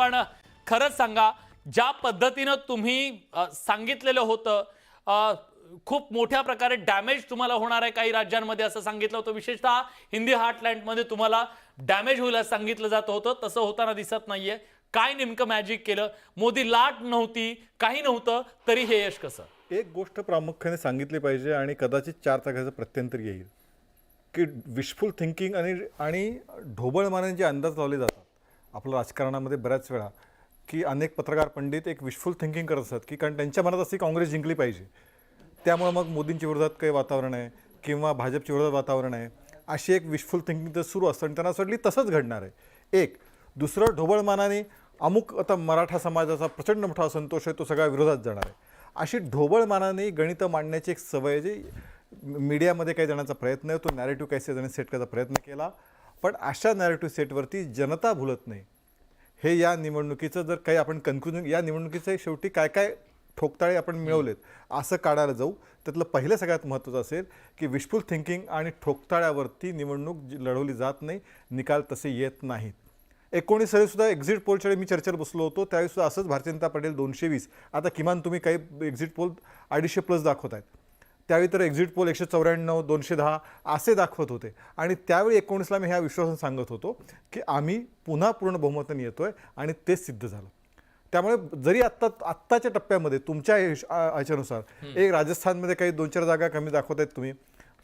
पण खरंच सांगा ज्या पद्धतीनं तुम्ही सांगितलेलं होतं खूप मोठ्या प्रकारे डॅमेज तुम्हाला होणार आहे काही राज्यांमध्ये असं सांगितलं होतं. विशेषतः हिंदी हार्टलँडमध्ये तुम्हाला डॅमेज होईल असं सांगितलं जात होतं. तसं होताना दिसत नाहीये. काय नेमकं मॅजिक केलं? मोदी लाट नव्हती काही नव्हतं तरी हे यश कसं? एक गोष्ट प्रामुख्याने सांगितली पाहिजे आणि कदाचित चार चाकाचं प्रत्यंतर येईल. की विशफुल थिंकिंग आणि आणि ढोबळमानाने जे अंदाज लावले जातात आपल्या राजकारणामध्ये बऱ्याच वेळा की अनेक पत्रकार पंडित एक विशफुल थिंकिंग करत असतात की कारण त्यांच्या मनात असते काँग्रेस जिंकली पाहिजे. त्यामुळे मग मोदींच्या विरोधात काही वातावरण आहे किंवा भाजपच्या विरोधात वातावरण आहे अशी एक विशफुल थिंकिंग तर सुरू असतं आणि त्यांना असं वाटली तसंच घडणार आहे. एक दुसरं ढोबळमानाने अमुक आता मराठा समाजाचा प्रचंड मोठा असंतोष आहे तो सगळ्या विरोधात जाणार आहे. अशी ढोबळमानाने गणितं मांडण्याची एक सवय जी मीडियामध्ये काही जणांचा प्रयत्न आहे तो नॅरेटिव्ह काही जणांनी सेट करायचा प्रयत्न केला. पण अशा नॅरेटिव्ह सेटवरती जनता भुलत नाही. हे या निवडणुकीचं जर काही आपण कन्क्लुजन या निवडणुकीचं शेवटी काय काय ठोकताळे आपण मिळवलेत असं काढायला जाऊ त्यातलं पहिलं सगळ्यात महत्त्वाचं असेल की विशफुल थिंकिंग आणि ठोकताळ्यावरती निवडणूक जी लढवली जात नाही निकाल तसे येत नाहीत. एकोणीस सुद्धा एक्झिट पोलच्या वेळी मी चर्चेला बसलो होतो त्यावेळी सुद्धा असंच भारतीय जनता पाटील दोनशे वीस आता किमान तुम्ही काही एक्झिट पोल अडीचशे प्लस दाखवत आहेत त्यावेळी तर एक्झिट पोल एकशे चौऱ्याण्णव दोनशे दहा असे दाखवत होते. आणि त्यावेळी एकोणीसला मी ह्या विश्वासाने सांगत होतो की आम्ही पुन्हा पूर्ण बहुमताने येतोय आणि तेच सिद्ध झालं. त्यामुळे जरी आत्ता आत्ताच्या टप्प्यामध्ये तुमच्या ह्याच्यानुसार एक राजस्थानमध्ये काही दोन चार जागा कमी दाखवत आहेत तुम्ही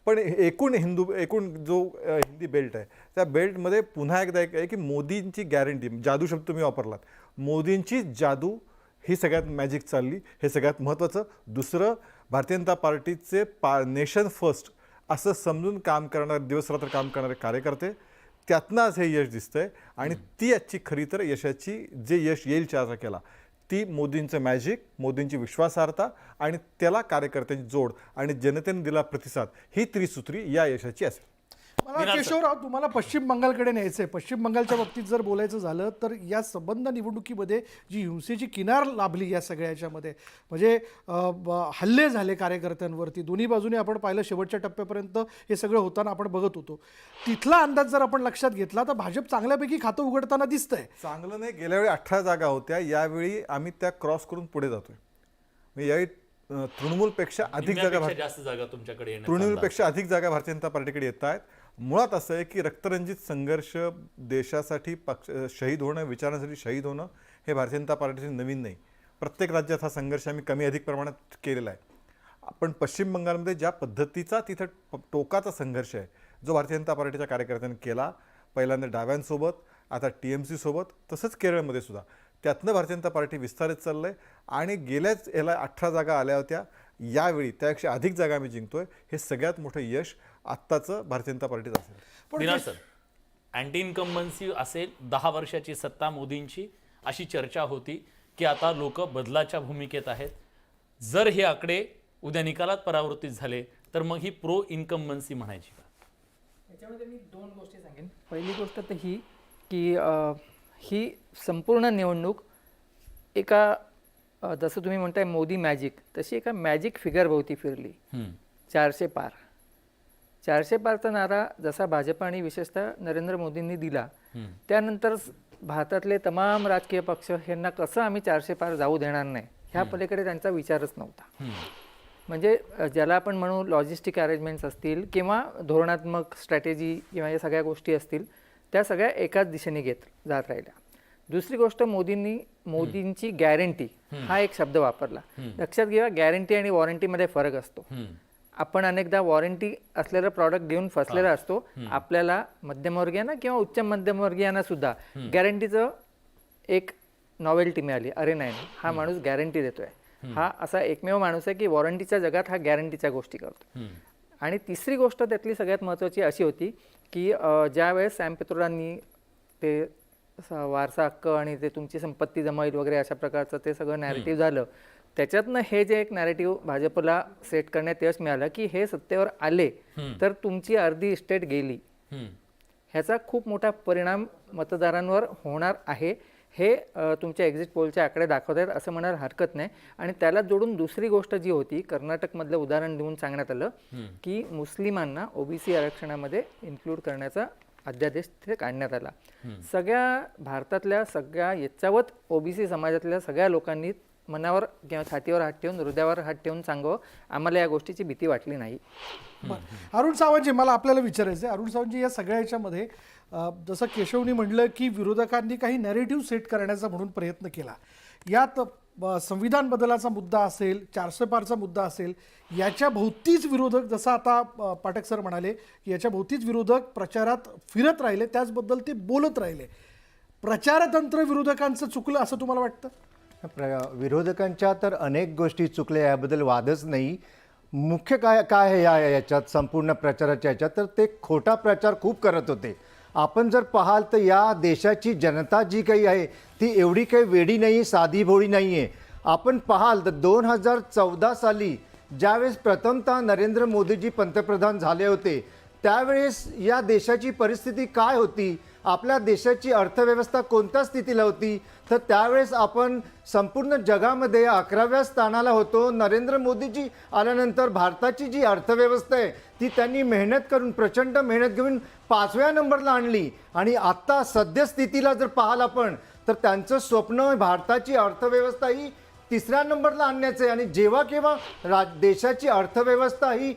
पण एकूण हिंदू एकूण जो हिंदी बेल्ट आहे त्या बेल्टमध्ये पुन्हा एकदा एक आहे की मोदींची गॅरंटी जादू शब्द तुम्ही वापरलात. मोदींची जादू ही सगळ्यात मॅजिक चालली हे सगळ्यात महत्त्वाचं दुसरं भारतीय जनता पार्टीचे पा नेशन फर्स्ट असं समजून काम करणारे दिवसरात्र काम करणारे कार्यकर्ते त्यातनं आज हे यश दिसतंय. आणि ती आजची खरी तर यशाची जे यश येईल चार केला ती मोदींचं मॅजिक मोदींची विश्वासार्हता आणि त्याला कार्यकर्त्यांची जोड आणि जनतेने दिला प्रतिसाद ही त्रिसूत्री या यशाची असेल. मला. केशवराव तुम्हाला पश्चिम बंगालकडे न्यायचं आहे पश्चिम बंगालच्या बाबतीत जर बोलायचं झालं तर या संबंध निवडणुकीमध्ये जी हिंसेची किनार लाभली या सगळ्या याच्यामध्ये म्हणजे हल्ले झाले कार्यकर्त्यांवरती. दोन्ही बाजूने आपण पाहिलं शेवटच्या टप्प्यापर्यंत हे सगळं होताना आपण बघत होतो. तिथला अंदाज जर आपण लक्षात घेतला तर भाजप चांगल्यापैकी खातं उघडताना दिसतंय. चांगलं नाही. गेल्या वेळी अठरा जागा होत्या. यावेळी आम्ही त्या क्रॉस करून पुढे जातोय. म्हणजे यावेळी तृणमूलपेक्षा अधिक जागा जास्त जागा तुमच्याकडे. तृणमूलपेक्षा अधिक जागा भारतीय जनता पार्टीकडे येत आहेत. मुळात असं आहे की रक्तरंजित संघर्ष देशासाठी पक्ष शहीद होणं विचारांसाठी शहीद होणं हे भारतीय जनता पार्टीचे नवीन नाही. प्रत्येक राज्यात हा संघर्ष आम्ही कमी अधिक प्रमाणात केलेला आहे. आपण पश्चिम बंगालमध्ये ज्या पद्धतीचा तिथं टोकाचा संघर्ष आहे जो भारतीय जनता पार्टीच्या कार्यकर्त्यांनी केला पहिल्यांदा डाव्यांसोबत आता टी एम सीसोबत तसंच केरळमध्ये सुद्धा. त्यातनं भारतीय जनता पार्टी विस्तारित चाललं आहे आणि गेल्याच याला अठरा जागा आल्या होत्या. यावेळी त्यापेक्षा अधिक जागा आम्ही जिंकतोय हे सगळ्यात मोठं यश आत्ताचं भारतीय जनता पार्टीचं असेल. पण सर अँटी इन्कम्बन्सी असेल दहा वर्षाची सत्ता मोदींची अशी चर्चा होती की आता लोक बदलाच्या भूमिकेत आहेत. जर हे आकडे उद्या निकालात परावर्तित झाले तर मग ही प्रो इन्कम्बन्सी म्हणायची का? याच्यामध्ये मी दोन गोष्टी सांगेन. पहिली गोष्ट तर ही की ही संपूर्ण निवडणूक एका जसं तुम्ही म्हणताय मोदी मॅजिक तशी एका मॅजिक फिगरभोवती फिरली. चारशे पार. चारशे पारचा नारा जसा भाजप आणि विशेषतः नरेंद्र मोदींनी दिला त्यानंतर भारतातले तमाम राजकीय पक्ष यांना कसं आम्ही चारशे पार जाऊ देणार नाही ह्या पलीकडे त्यांचा विचारच नव्हता. म्हणजे ज्याला आपण म्हणू लॉजिस्टिक अरेंजमेंट्स असतील किंवा धोरणात्मक स्ट्रॅटेजी किंवा या सगळ्या गोष्टी असतील त्या सगळ्या एकाच दिशेने घेत जात राहिल्या. दुसरी गोष्ट मोदींनी मोदींची गॅरंटी हा एक शब्द वापरला. लक्षात घ्या गॅरंटी आणि वॉरंटीमध्ये फरक असतो. आपण अनेकदा वॉरंटी असलेलं प्रॉडक्ट देऊन फसलेला असतो आपल्याला मध्यमवर्गीयांना किंवा उच्च मध्यमवर्गीयांना सुद्धा गॅरंटीचं एक नॉवेल्टी मिळाली अरे नाही हा माणूस गॅरंटी देतोय. हा असा एकमेव माणूस आहे की वॉरंटीच्या जगात हा गॅरंटीच्या गोष्टी करतो. आणि तिसरी गोष्ट त्यातली सगळ्यात महत्त्वाची अशी होती की अ, ज्यावेळेस सॅम पित्रोडांनी ते वारसा हक्क आणि ते तुमची संपत्ती जमाईल वगैरे अशा प्रकारचं ते सगळं नॅरेटिव्ह झालं त्याच्यातनं हे जे एक नॅरेटिव्ह भाजपला सेट करण्यात यश मिळालं की हे सत्तेवर आले तर तुमची अर्धी इस्टेट गेली. ह्याचा खूप मोठा परिणाम मतदारांवर होणार आहे. हे तुमच्या एक्झिट पोलचे आकडे दाखवत आहेत असं म्हणायला हरकत नाही. आणि त्याला जोडून दुसरी गोष्ट जी होती कर्नाटकमधलं उदाहरण देऊन सांगण्यात आलं की मुस्लिमांना ओबीसी आरक्षणामध्ये इन्क्लूड करण्याचा अध्यादेश तिथे काढण्यात आला. सगळ्या भारतातल्या सगळ्या याच्यावत ओबीसी समाजातल्या सगळ्या लोकांनी मनावर किंवा छातीवर हात ठेवून हृदयावर हात ठेवून सांगावं आम्हाला या गोष्टीची भीती वाटली नाही. बरं. अरुण सावंतजी मला आपल्याला विचारायचं आहे अरुण सावंतजी या सगळ्या याच्यामध्ये जसं केशवनी म्हटलं की विरोधकांनी काही नॅरेटिव्ह सेट करण्याचा म्हणून प्रयत्न केला. यात संविधान बदलाचा मुद्दा असेल चारशे पारचा मुद्दा असेल याच्या भोवतीच विरोधक जसं आता पाठक सर म्हणाले की याच्या भोवतीच विरोधक प्रचारात फिरत राहिले त्याचबद्दल ते बोलत राहिले. प्रचारतंत्र विरोधकांचं चुकलं असं तुम्हाला वाटतं? विरोधकांच्या तर अनेक गोष्टी चुकल्या याबद्दल वादच नाही. मुख्य काय काय आहे या याच्यात संपूर्ण प्रचाराच्या याच्यात? तर ते खोटा प्रचार खूप करत होते. आपण जर पाहाल तर या देशाची जनता जी काही आहे ती एवढी काही वेडी नाही साधी भोळी नाही आहे आपण पाहाल तर दोन हजार चौदा साली ज्यावेळेस प्रथमतः नरेंद्र मोदीजी पंतप्रधान झाले होते त्यावेळेस या देशाची परिस्थिती काय होती? आपल्या देशाची अर्थव्यवस्था कोणत्या स्थितीला होती? तर त्यावेळेस आपण संपूर्ण जगामध्ये अकराव्या स्थानाला होतो. नरेंद्र मोदीजी आल्यानंतर भारताची जी अर्थव्यवस्था आहे ती त्यांनी मेहनत करून प्रचंड मेहनत घेऊन पाचव्या नंबरला आणली. आणि आत्ता सद्यस्थितीला जर पाहाल आपण तर त्यांचं स्वप्न भारताची अर्थव्यवस्था ही तिसऱ्या नंबरला आणण्याचं आहे. आणि जेव्हा केव्हा रा देशाची अर्थव्यवस्था ही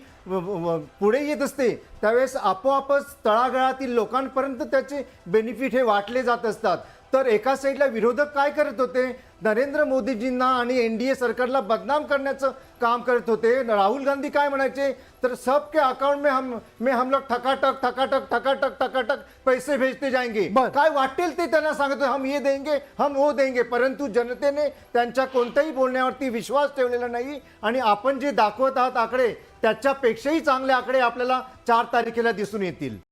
पुढे येत असते त्यावेळेस आपोआपच तळागाळातील लोकांपर्यंत त्याचे बेनिफिट हे वाटले जात असतात. तर एका साईडला विरोधक काय करत होते? नरेंद्र मोदीजींना आणि एन डी ए सरकारला बदनाम करण्याचं काम करत होते. राहुल गांधी काय म्हणायचे? तर सबके अकाउंट में हम में हम लोग ठकाटक ठकाटक ठकाटक ठकाटक पैसे भेजते जाएंगे. काय वाटेल ते त्यांना सांगत होते, हम ये देंगे हम वो देंगे. परंतु जनतेने त्यांच्या कोणत्याही बोलण्यावरती विश्वास ठेवलेला नाही. आणि आपण जे दाखवत आहात आकडे त्याच्यापेक्षाही चांगले आकडे आपल्याला चार तारखेला दिसून येतील.